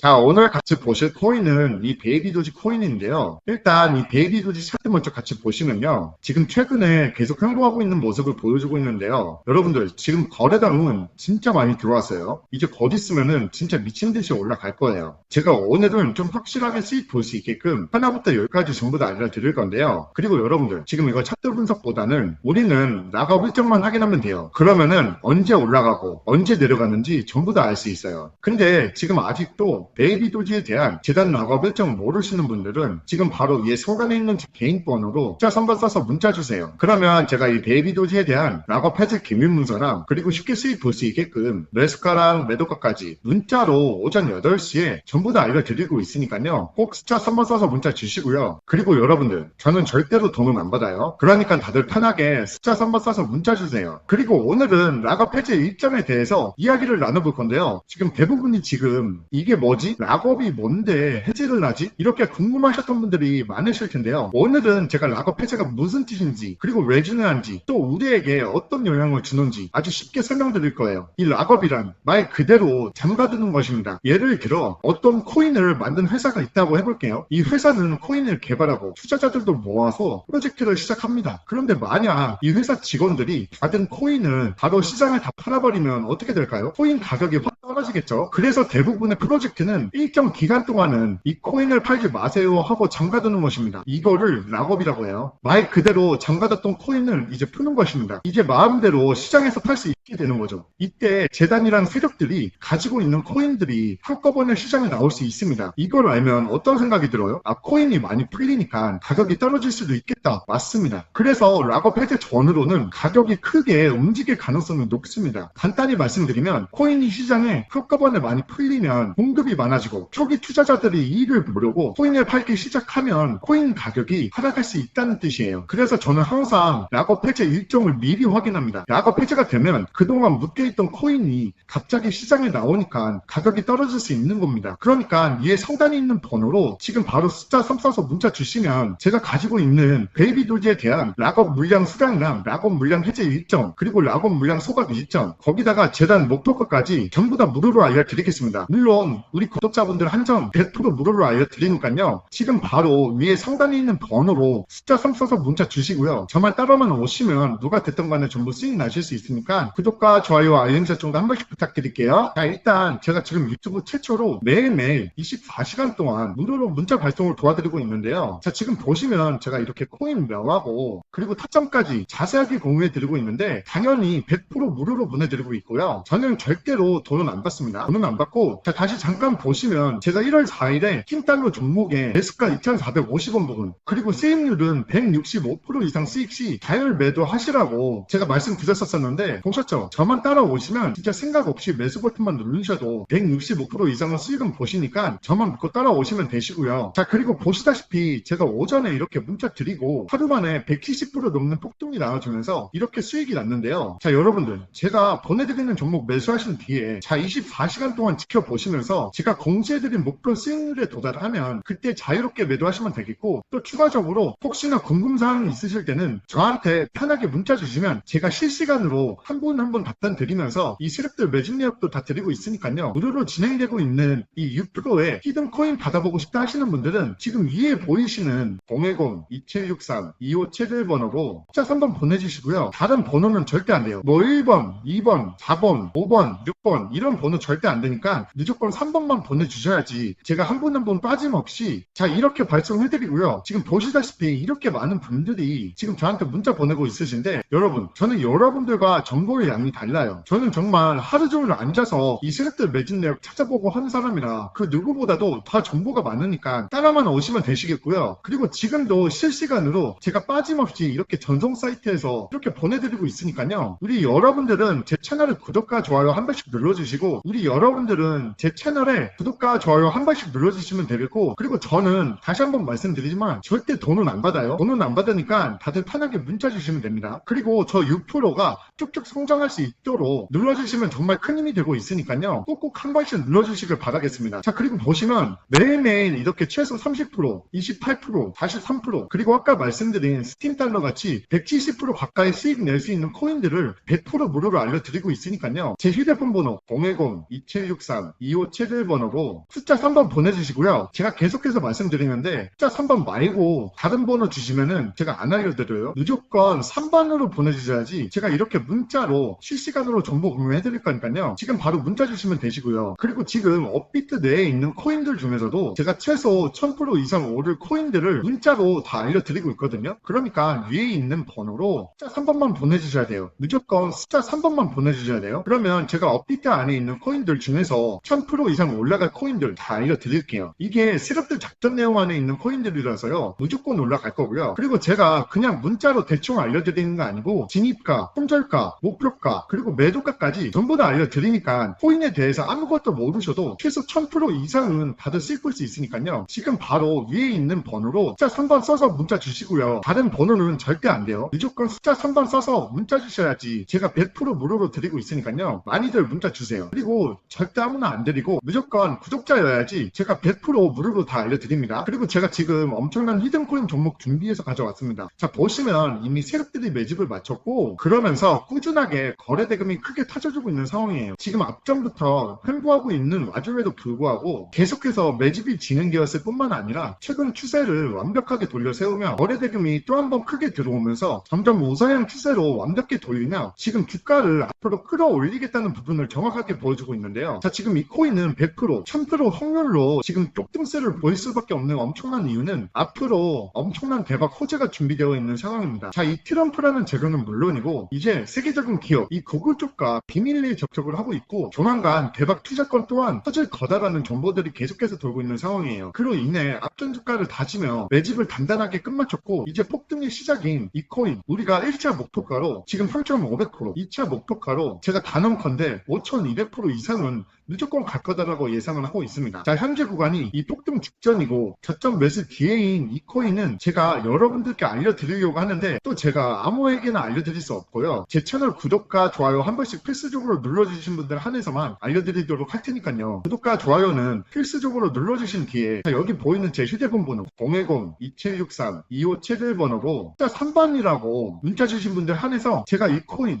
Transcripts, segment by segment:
자, 오늘 같이 보실 코인은 이 베이비 도지 코인인데요. 일단 이 베이비 도지 차트 먼저 같이 보시면요. 지금 최근에 계속 행보하고 있는 모습을 보여주고 있는데요. 여러분들, 지금 거래량은 진짜 많이 들어왔어요. 이제 곧 있으면은 진짜 미친 듯이 올라갈 거예요. 제가 오늘은 좀 확실하게 수익 볼 수 있게끔 하나부터 열까지 전부 다 알려드릴 건데요. 그리고 여러분들, 지금 이거 차트 분석보다는 우리는 락업 일정만 확인하면 돼요. 그러면은 언제 올라가고 언제 내려가는지 전부 다 알 수 있어요. 근데 지금 아직도 베이비 도지에 대한 재단 락업 일정 모르시는 분들은 지금 바로 위에 상단에 있는 제 개인 번호로 숫자 3번 써서 문자 주세요. 그러면 제가 이 베이비 도지에 대한 락업 해제 기밀 문서랑 그리고 쉽게 수익 볼수 있게끔 매수가랑 매도가까지 문자로 오전 8시에 전부 다 알려드리고 있으니까요. 꼭 숫자 3번 써서 문자 주시고요. 그리고 여러분들 저는 절대로 돈은 안 받아요. 그러니까 다들 편하게 숫자 3번 써서 문자 주세요. 그리고 오늘은 락업 해제 일정에 대해서 이야기를 나눠볼 건데요. 지금 대부분이 지금 이게 뭐지? 락업이 뭔데 해제를 하지? 이렇게 궁금하셨던 분들이 많으실 텐데요. 오늘은 제가 락업 해제가 무슨 뜻인지 그리고 왜 중요한지 또 우리에게 어떤 영향을 주는지 아주 쉽게 설명드릴 거예요. 이 락업이란 말 그대로 잠가두는 것입니다. 예를 들어 어떤 코인을 만든 회사가 있다고 해볼게요. 이 회사는 코인을 개발하고 투자자들도 모아서 프로젝트를 시작합니다. 그런데 만약 이 회사 직원들이 받은 코인을 바로 시장에 다 팔아버리면 어떻게 될까요? 코인 가격이 확 떨어지겠죠. 그래서 대부분의 프로젝트는 일정 기간 동안은 이 코인을 팔지 마세요 하고 잠가두는 것입니다. 이거를 락업이라고 해요. 말 그대로 잠가뒀던 코인을 이제 푸는 것입니다. 이제 마음대로 시장에서 팔 수 있게 되는 거죠. 이때 재단이라는 세력들이 가지고 있는 코인들이 한꺼번에 시장에 나올 수 있습니다. 이걸 알면 어떤 생각이 들어요? 아, 코인이 많이 풀리니까 가격이 떨어질 수도 있겠다. 맞습니다. 그래서 락업 해제 전으로는 가격이 크게 움직일 가능성이 높습니다. 간단히 말씀드리면 코인이 시장에 한꺼번에 많이 풀리면 공급이 많아지고 초기 투자자들이 이익을 보려고 코인을 팔기 시작하면 코인 가격이 하락할 수 있다는 뜻이에요. 그래서 저는 항상 락업 해제 일정을 미리 확인합니다. 락업 해제가 되면 그동안 묶여있던 코인이 갑자기 시장에 나오니까 가격이 떨어질 수 있는 겁니다. 그러니까 위에 상단에 있는 번호로 지금 바로 숫자 3 써서 문자 주시면 제가 가지고 있는 베이비 도지에 대한 락업 물량 수량량, 락업 물량 해제 일정, 그리고 락업 물량 소각 일정, 거기다가 재단 목표가까지 전부 다 무료로 알려드리겠습니다. 물론 우리 구독자분들 한정 100% 무료로 알려드리니까요. 지금 바로 위에 상단에 있는 번호로 숫자 3 써서 문자 주시고요. 저만 따라만 오시면 누가 됐던 간에 전부 수익 나실 수 있으니까 구독 과 좋아요, 알림 설정도 한 번씩 부탁드릴게요. 자, 일단 제가 지금 유튜브 최초로 매일매일 24시간 동안 무료로 문자 발송을 도와드리고 있는데요. 자, 지금 보시면 제가 이렇게 코인 명하고 그리고 타점까지 자세하게 공유해 드리고 있는데 당연히 100% 무료로 보내드리고 있고요. 저는 절대로 돈은 안 받습니다. 돈은 안 받고 자, 다시 잠깐 보시면 제가 1월 4일에 킹달러 종목에 매수가 2,450원 부분 그리고 수익률은 165% 이상 수익 시 자율 매도 하시라고 제가 말씀드렸었었는데 보셨 죠? 저만 따라오시면 진짜 생각 없이 매수 버튼만 누르셔도 165% 이상의 수익은 보시니까 저만 믿고 따라오시면 되시고요. 자 그리고 보시다시피 제가 오전에 이렇게 문자 드리고 하루 만에 170% 넘는 폭등이 나와주면서 이렇게 수익이 났는데요. 자 여러분들 제가 보내드리는 종목 매수하신 뒤에 자 24시간 동안 지켜보시면서 제가 공지해드린 목표 수익률에 도달하면 그때 자유롭게 매도하시면 되겠고 또 추가적으로 혹시나 궁금사항이 있으실 때는 저한테 편하게 문자 주시면 제가 실시간으로 한분 한분 답변 드리면서 이 세력들 매집 내역도 다 드리고 있으니까요. 무료로 진행되고 있는 이 6%의 히든 코인 받아보고 싶다 하시는 분들은 지금 위에 보이시는 010-2763-2571번호로 숫자 3번 보내주시고요. 다른 번호는 절대 안 돼요. 뭐 1번, 2번, 4번, 5번, 6번 이런 번호 절대 안 되니까 무조건 3번만 보내주셔야지 제가 한 분 한 분 빠짐없이 자 이렇게 발송해드리고요. 지금 보시다시피 이렇게 많은 분들이 지금 저한테 문자 보내고 있으신데 여러분 저는 여러분들과 정보 의 양이 달라요. 저는 정말 하루 종일 앉아서 이 세력들 매진 내역 찾아보고 하는 사람이라 그 누구보다도 다 정보가 많으니까 따라만 오시면 되시겠고요. 그리고 지금도 실시간으로 제가 빠짐없이 이렇게 전송 사이트에서 이렇게 보내드리고 있으니까요. 우리 여러분들은 제 채널을 구독과 좋아요 한 번씩 눌러주시고 우리 여러분들은 제 채널에 구독과 좋아요 한 번씩 눌러주시면 되겠고 그리고 저는 다시 한번 말씀드리지만 절대 돈은 안 받아요. 돈은 안 받으니까 다들 편하게 문자 주시면 됩니다. 그리고 저 6%가 쭉쭉 성장 할 수 있도록 눌러주시면 정말 큰 힘이 되고 있으니까요. 꼭꼭 한 번씩 눌러주시길 바라겠습니다. 자 그리고 보시면 매일매일 이렇게 최소 30%, 28%, 43% 그리고 아까 말씀드린 스팀 달러 같이 170% 가까이 수익 낼 수 있는 코인들을 100% 무료로 알려드리고 있으니까요. 제 휴대폰 번호 010-2763-2571번 번호로 숫자 3번 보내주시고요. 제가 계속해서 말씀드리는데 숫자 3번 말고 다른 번호 주시면은 제가 안 알려드려요. 무조건 3번으로 보내주셔야지 제가 이렇게 문자로 실시간으로 정보 공유해 드릴 거니까요. 지금 바로 문자 주시면 되시고요. 그리고 지금 업비트 내에 있는 코인들 중에서도 제가 최소 1000% 이상 오를 코인들을 문자로 다 알려드리고 있거든요. 그러니까 위에 있는 번호로 숫자 3번만 보내주셔야 돼요. 무조건 숫자 3번만 보내주셔야 돼요. 그러면 제가 업비트 안에 있는 코인들 중에서 1000% 이상 올라갈 코인들 다 알려드릴게요. 이게 세력들 작전 내용 안에 있는 코인들이라서요. 무조건 올라갈 거고요. 그리고 제가 그냥 문자로 대충 알려드리는 거 아니고 진입가, 손절가, 목표 가, 그리고 매도가까지 전부 다 알려드리니까 코인에 대해서 아무것도 모르셔도 최소 1000% 이상은 수 있을 수 있으니까요. 지금 바로 위에 있는 번호로 숫자 3번 써서 문자 주시고요. 다른 번호는 절대 안 돼요. 무조건 숫자 3번 써서 문자 주셔야지 제가 100% 무료로 드리고 있으니까요. 많이들 문자 주세요. 그리고 절대 아무나 안 드리고 무조건 구독자여야지 제가 100% 무료로 다 알려드립니다. 그리고 제가 지금 엄청난 히든코인 종목 준비해서 가져왔습니다. 자 보시면 이미 세력들이 매집을 마쳤고 그러면서 꾸준하게 거래 대금이 크게 터져주고 있는 상황이에요. 지금 앞전부터 횡보하고 있는 와중에도 불구하고 계속해서 매집이 진행되었을 뿐만 아니라 최근 추세를 완벽하게 돌려 세우며 거래 대금이 또 한 번 크게 들어오면서 점점 우상향 추세로 완벽히 돌리며 지금 주가를 앞으로 끌어올리겠다는 부분을 정확하게 보여주고 있는데요. 자 지금 이 코인은 100% 1000% 확률로 지금 쪽등세를 보일 수밖에 없는 엄청난 이유는 앞으로 엄청난 대박 호재가 준비되어 있는 상황입니다. 자 이 트럼프라는 재료는 물론이고 이제 세계적인 기업 이 구글 쪽과 비밀리에 접촉을 하고 있고 조만간 대박 투자권 또한 터질 거다라는 정보들이 계속해서 돌고 있는 상황이에요. 그로 인해 앞전 주가를 다지며 매집을 단단하게 끝마쳤고 이제 폭등의 시작인 이 코인 우리가 1차 목표가로 지금 3,500% 2차 목표가로 제가 단언컨대 5,200% 이상은 무조건 갈 거다라고 예상을 하고 있습니다. 자, 현재 구간이 이 폭등 직전이고 저점 매수 기회인 이 코인은 제가 여러분들께 알려드리려고 하는데 또 제가 아무에게나 알려드릴 수 없고요. 제 채널 구독과 좋아요 한 번씩 필수적으로 눌러주신 분들 한해서만 알려드리도록 할 테니까요. 구독과 좋아요는 필수적으로 눌러주신 뒤에 자, 여기 보이는 제 휴대폰 번호 010-2763-2571번호로 3번이라고 문자 주신 분들 한해서 제가 이 코인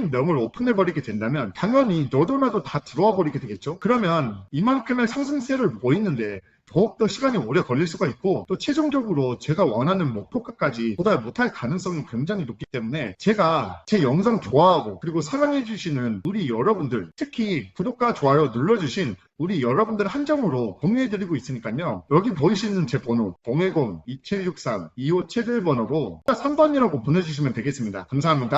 명을 오픈해버리게 된다면 당연히 너도 나도 다 들어와 버리게 되겠죠. 그러면 이만큼의 상승세를 보이는데 더욱더 시간이 오래 걸릴 수가 있고 또 최종적으로 제가 원하는 목표가까지 도달 못할 가능성이 굉장히 높기 때문에 제가 제 영상 좋아하고 그리고 사랑해주시는 우리 여러분들 특히 구독과 좋아요 눌러주신 우리 여러분들 한정으로 공유해드리고 있으니까요. 여기 보이시는 제 번호 010-2763-2571번호로 3번이라고 보내주시면 되겠습니다. 감사합니다.